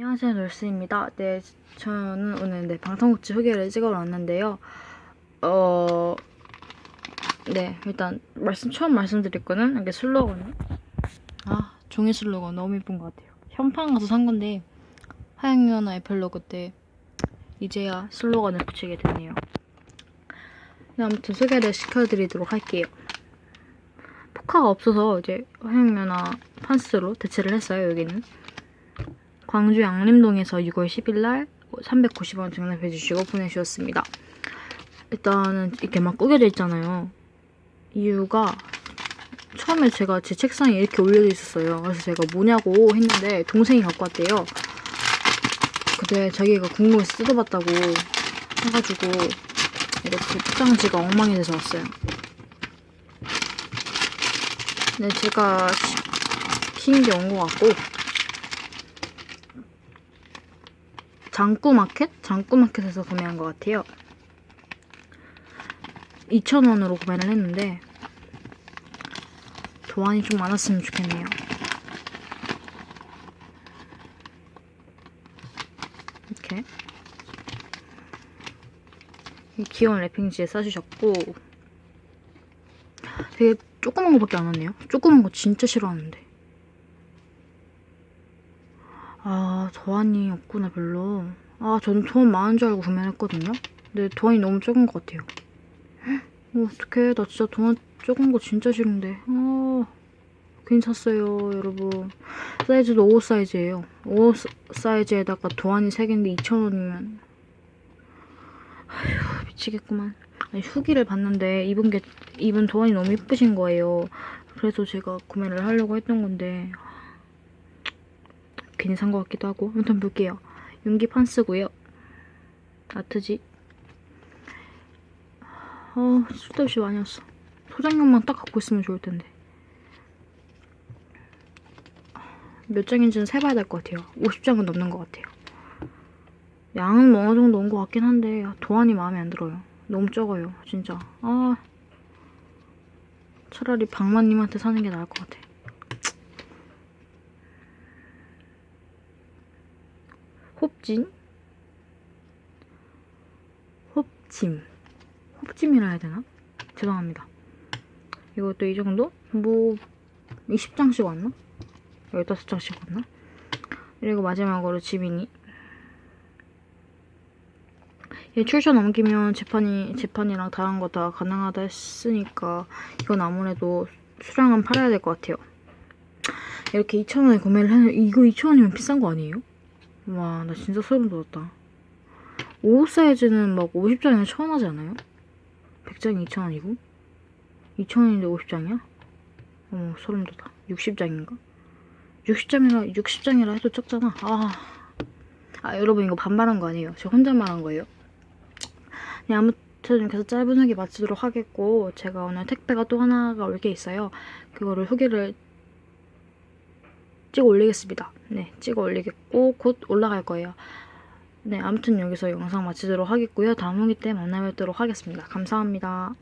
안녕하세요 놀스입니다. 네 저는 오늘 네 방탄국지 후기를 찍으러 왔는데요. 어... 네 일단 말씀 처음 말씀드릴 거는 이게 슬로건 아 종이 슬로건 너무 예쁜 것 같아요. 현판 가서 산 건데 하양유나 에펠로그 때 이제야 슬로건을 붙이게 됐네요. 네, 아무튼 소개를 시켜드리도록 할게요. 포카가 없어서 이제 하양유나 판스로 대체를 했어요 여기는. 광주 양림동에서 6월 10일 날 390원 증납해 주시고 보내주셨습니다. 일단은 이렇게 막 꾸겨져 있잖아요. 이유가 처음에 제가 제 책상에 이렇게 올려져 있었어요. 그래서 제가 뭐냐고 했는데 동생이 갖고 왔대요. 근데 자기가 궁금해서 뜯어봤다고 해가지고 이렇게 포장지가 엉망이 돼서 왔어요. 네, 제가 시킨 게온 것 같고 장꾸마켓? 장꾸마켓에서 구매한 것 같아요. 2,000원으로 구매를 했는데 도안이 좀 많았으면 좋겠네요. 이렇게 이 귀여운 랩핑지에 싸주셨고 되게 조그만 거밖에 안 왔네요. 조그만 거 진짜 싫어하는데 아, 도안이 없구나, 별로. 아, 저는 도안 많은 줄 알고 구매했거든요? 근데 도안이 너무 적은 것 같아요. 어, 어떡해. 나 진짜 도안 적은 거 진짜 싫은데. 아, 괜히 샀어요, 여러분. 사이즈도 5 사이즈예요. 5 사이즈에다가 도안이 3개인데 2,000원이면. 아휴, 미치겠구만. 아니, 후기를 봤는데 입은 게, 입은 도안이 너무 예쁘신 거예요. 그래서 제가 구매를 하려고 했던 건데, 괜히 산 것 같기도 하고. 아무튼 볼게요. 윤기 판스고요. 아트지. 어 쓸데없이 많이 왔어. 소장용만 딱 갖고 있으면 좋을 텐데. 몇 장인지는 세봐야 될 것 같아요. 50장은 넘는 것 같아요. 양은 뭐 어느 정도 온 것 같긴 한데 도안이 마음에 안 들어요. 너무 적어요 진짜. 아 차라리 박마님한테 사는 게 나을 것 같아 홉진? 홉짐. 홉짐이라 해야 되나? 죄송합니다. 이것도 이 정도? 뭐, 20장씩 왔나? 15장씩 왔나? 그리고 마지막으로 지민이. 얘 출처 넘기면 재판이, 재판이랑 다른 거 다 가능하다 했으니까 이건 아무래도 수량은 팔아야 될 것 같아요. 이렇게 2,000원에 구매를 했는데 이거 2,000원이면 비싼 거 아니에요? 와, 나 진짜 소름 돋았다. 5 사이즈는 막 50장이면 1,000원 하지 않아요? 100장이 2,000원이고? 2,000원인데 50장이야? 어머, 소름 돋아. 60장인가? 60장이라, 60장이라 해도 적잖아. 아. 아, 여러분, 이거 반말한 거 아니에요. 저 혼자 말한 거예요. 네, 아무튼 계속 짧은 후기 마치도록 하겠고, 제가 오늘 택배가 또 하나가 올 게 있어요. 그거를 후기를 찍어 올리겠습니다. 네, 찍어 올리겠고 곧 올라갈 거예요. 네, 아무튼 여기서 영상 마치도록 하겠고요. 다음 후기 때 만나 뵙도록 하겠습니다. 감사합니다.